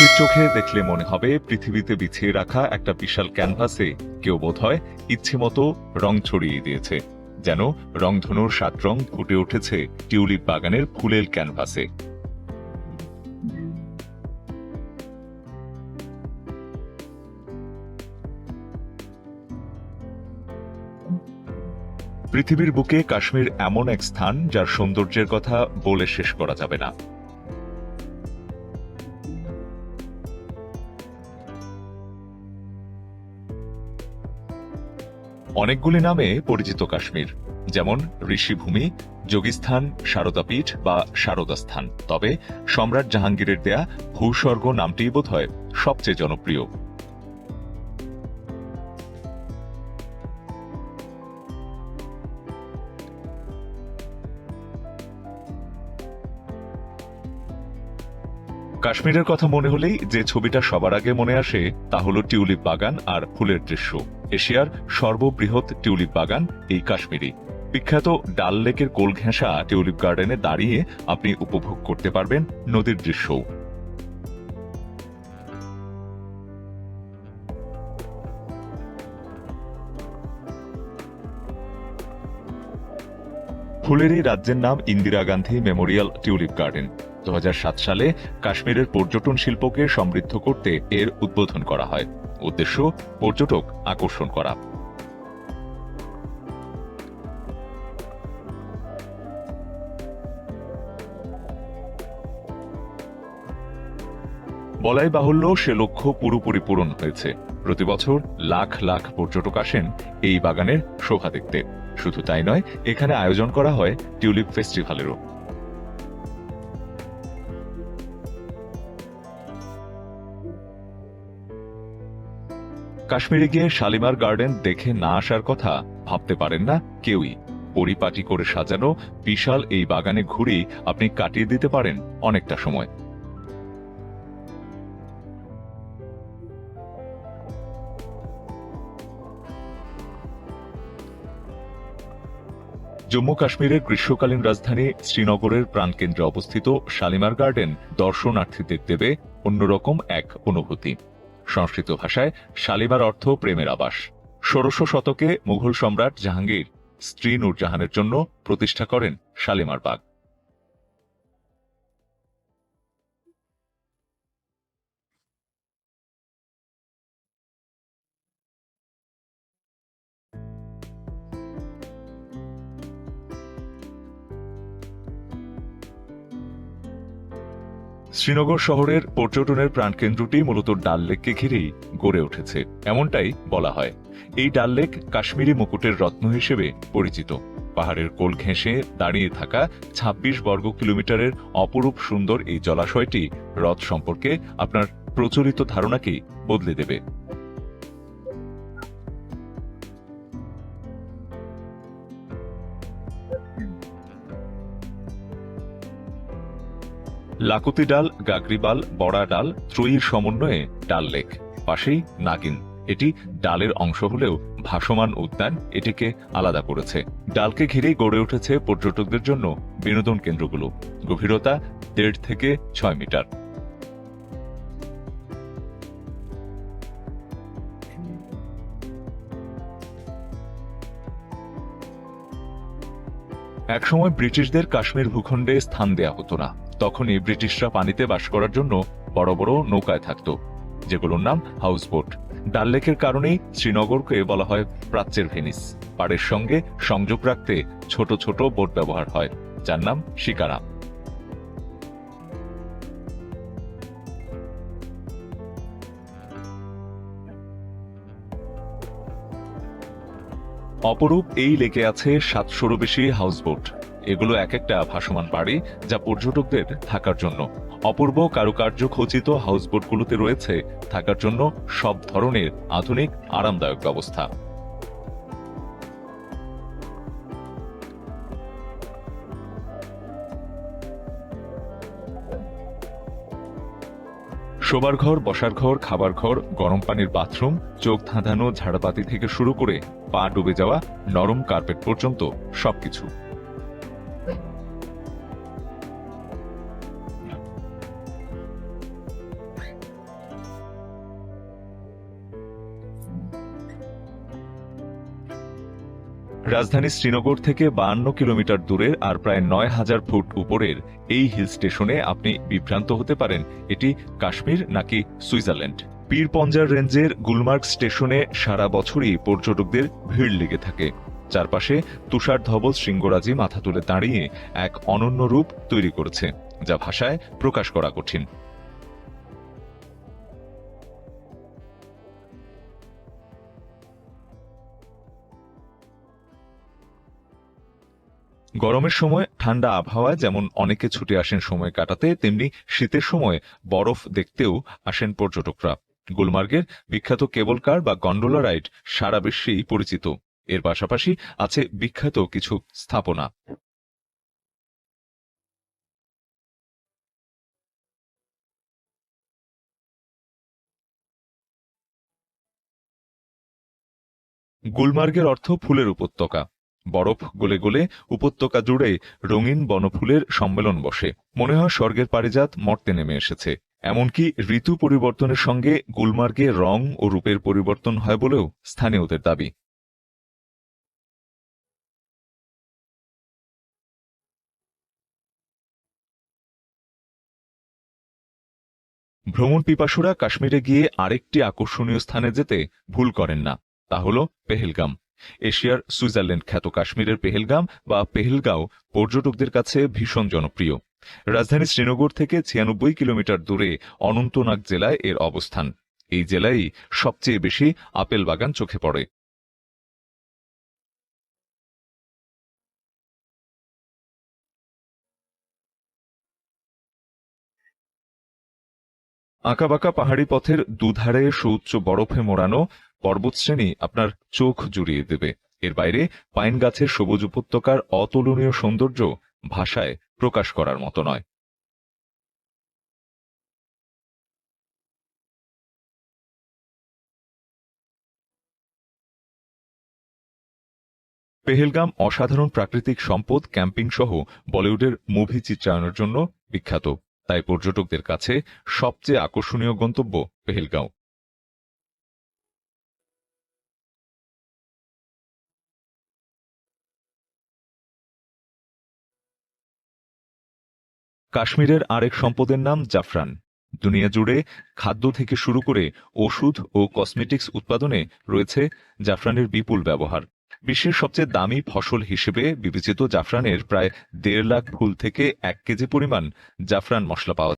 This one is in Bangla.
স্থির চোখে দেখলে মনে হবে পৃথিবীতে বিছিয়ে রাখা একটা বিশাল ক্যানভাসে কেউ বোধহয় ইচ্ছে মতো রং ছড়িয়ে দিয়েছে, যেন রংধনুর সাত রং ফুটে উঠেছে টিউলিপ বাগানের ফুলের ক্যানভাসে। পৃথিবীর বুকে কাশ্মীর এমন এক স্থান যার সৌন্দর্যের কথা বলে শেষ করা যাবে না। অনেকগুলি নামে পরিচিত কাশ্মীর, যেমন ঋষিভূমি, যোগীস্থান শারদাপীঠ বা শারদাস্থান তবে সম্রাট জাহাঙ্গীরের দেয়া ভূস্বর্গ নামটি বোধ হয় সবচেয়ে জনপ্রিয়। কাশ্মীরের কথা মনে হলেই যে ছবিটা সবার আগে মনে আসে, তা হল টিউলিপ বাগান আর ফুলের দৃশ্য। এশিয়ার সর্ববৃহৎ টিউলিপ বাগান এই কাশ্মীরি। বিখ্যাত ডাল লেকের কোল ঘেঁষা টিউলিপ গার্ডেনে দাঁড়িয়ে আপনি উপভোগ করতে পারবেন নদীর দৃশ্যও ফুলের এই রাজ্যের নাম Indira Gandhi memorial tulip garden. দু হাজার সাত সালে কাশ্মীরের পর্যটন শিল্পকে সমৃদ্ধ করতে এর উদ্বোধন করা হয়। উদ্দেশ্য পর্যটক আকর্ষণ করা। বলাই বাহুল্য সে লক্ষ্য পুরোপুরি পূরণ হয়েছে। প্রতি বছর লাখ লাখ পর্যটক আসেন এই বাগানের শোভা দেখতে। শুধু তাই নয়, এখানে আয়োজন করা হয় টিউলিপ ফেস্টিভ্যালেরও। কাশ্মীরে গিয়ে শালিমার গার্ডেন দেখে না আসার কথা ভাবতে পারেন না কেউই। পরিপাটি করে সাজানো বিশাল এই বাগানে ঘুরেই আপনি কাটিয়ে দিতে পারেন অনেকটা সময়। জম্মু কাশ্মীরের গ্রীষ্মকালীন রাজধানী শ্রীনগরের প্রাণকেন্দ্রে অবস্থিত শালিমার গার্ডেন দর্শনার্থীদের দেবে অন্যরকম এক অনুভূতি। সংস্কৃত ভাষায় শালিবার অর্থ প্রেমের আবাস। ষোড়শ শতকে মুঘল সম্রাট জাহাঙ্গীর স্ত্রী নূরজাহানের জন্য প্রতিষ্ঠা করেন শালিমার বাগ। শ্রীনগর শহরের পর্যটনের প্রাণকেন্দ্রটি মূলত ডাল লেককে ঘিরেই গড়ে উঠেছে, এমনটাই বলা হয়। এই ডাল লেক কাশ্মীরি মুকুটের রত্ন হিসেবে পরিচিত। পাহাড়ের কোল ঘেঁষে দাঁড়িয়ে থাকা ২৬ বর্গ কিলোমিটারের অপরূপ সুন্দর এই জলাশয়টি হ্রদ সম্পর্কে আপনার প্রচলিত ধারণাকেই বদলে দেবে। লাকুতি ডাল গাগরিবাল বড়া ডাল, ত্রয়ীর সমন্বয়ে ডাল লেক। পাশেই নাগিন। এটি ডালের অংশ হলেও ভাসমান উদ্যান, এটিকে আলাদা করেছে। ডালকে ঘিরেই গড়ে উঠেছে পর্যটকদের জন্য বিনোদন কেন্দ্রগুলো। গভীরতা দেড় থেকে ছয় মিটার। একসময় ব্রিটিশদের কাশ্মীর ভূখণ্ডে স্থান দেয়া হতো না। তখনই ব্রিটিশরা পানিতে বাস করার জন্য বড় বড় নৌকায় থাকত, যেগুলোর নাম হাউসবোট। ডাল লেকের কারণেই শ্রীনগরকে বলা হয় প্রাচ্যের ভেনিস। পাড়ের সঙ্গে সংযোগ রাখতে ছোট ছোট বোট ব্যবহার হয়, যার নাম শিকারা। অপরূপ এই লেকে আছে সাতশোরও বেশি হাউসবোট। এগুলো এক একটা ভাসমান বাড়ি যা পর্যটকদের থাকার জন্য। অপূর্ব কারুকার্য খচিত হাউসবোটগুলোতে রয়েছে থাকার জন্য সব ধরনের আধুনিক, আরামদায়ক ব্যবস্থা। শোবার ঘর, বসার ঘর, খাবার ঘর, গরম পানির বাথরুম, চোখ ধাঁধানো ঝাড়বাতি থেকে শুরু করে পা ডুবে যাওয়া নরম কার্পেট পর্যন্ত সবকিছু। রাজধানী শ্রীনগর থেকে বাহান্ন কিলোমিটার দূরের আর প্রায় নয় হাজার ফুট উপরের এই হিল স্টেশনে আপনি বিভ্রান্ত হতে পারেন। এটি কাশ্মীর নাকি সুইজারল্যান্ড? পীর পঞ্জার রেঞ্জের গুলমার্গ স্টেশনে সারা বছরই পর্যটকদের ভিড় লেগে থাকে। চারপাশে তুষার ধবল শৃঙ্গরাজি মাথা তুলে দাঁড়িয়ে এক অনন্য রূপ তৈরি করেছে, যা ভাষায় প্রকাশ করা কঠিন। গরমের সময় ঠান্ডা আবহাওয়ায় যেমন অনেকে ছুটে আসেন সময় কাটাতে, তেমনি শীতের সময় বরফ দেখতেও আসেন পর্যটকরা। গুলমার্গের বিখ্যাত কেবল কার বা গন্ডোলা রাইড সারা বিশ্বেই পরিচিত। এর পাশাপাশি আছে বিখ্যাত কিছু স্থাপনা। গুলমার্গের অর্থ ফুলের উপত্যকা। বরফ গলে গলে উপত্যকা জুড়ে রঙিন বনফুলের সম্মেলন বসে। মনে হয় স্বর্গের পারিজাত মর্তে নেমে এসেছে। এমনকি ঋতু পরিবর্তনের সঙ্গে গুলমার্গে রং ও রূপের পরিবর্তন হয় বলেও স্থানীয়দের দাবি। ভ্রমণ পিপাসুরা কাশ্মীরে গিয়ে আরেকটি আকর্ষণীয় স্থানে যেতে ভুল করেন না। তা হল পেহেলগাম। এশিয়ার সুইজারল্যান্ড খ্যাত কাশ্মীরের পেহেলগাম বা পেহেলগাঁও পর্যটকদের কাছে ভীষণ জনপ্রিয়। রাজধানী শ্রীনগর থেকে ছিয়ানব্বই কিলোমিটার দূরে অনন্তনাগ জেলায় এর অবস্থান। এই জেলায় সবচেয়ে বেশি আপেল বাগান চোখে পড়ে। আঁকাবাঁকা পাহাড়ি পথের দুধারে সুউচ্চ বরফে মোড়ানো পর্বতশ্রেণী আপনার চোখ জুড়িয়ে দেবে। এর বাইরে পাইন গাছের সবুজ উপত্যকার অতুলনীয় সৌন্দর্য ভাষায় প্রকাশ করার মতো নয়। পেহেলগাম অসাধারণ প্রাকৃতিক সম্পদ ক্যাম্পিং সহ বলিউডের মুভি চিত্রায়নের জন্য বিখ্যাত। তাই পর্যটকদের কাছে সবচেয়ে আকর্ষণীয় গন্তব্য পেহেলগাঁও। কাশ্মীরের আরেক সম্পদের নাম জাফরান। দুনিয়া জুড়ে খাদ্য থেকে শুরু করে ওষুধ ও কসমেটিক্স উৎপাদনে রয়েছে জাফরানের বিপুল ব্যবহার। বিশ্বের সবচেয়ে দামি ফসল হিসেবে বিবেচিত জাফরানের প্রায় দেড় লাখ ফুল থেকে এক কেজি পরিমাণ জাফরান মশলা পাওয়া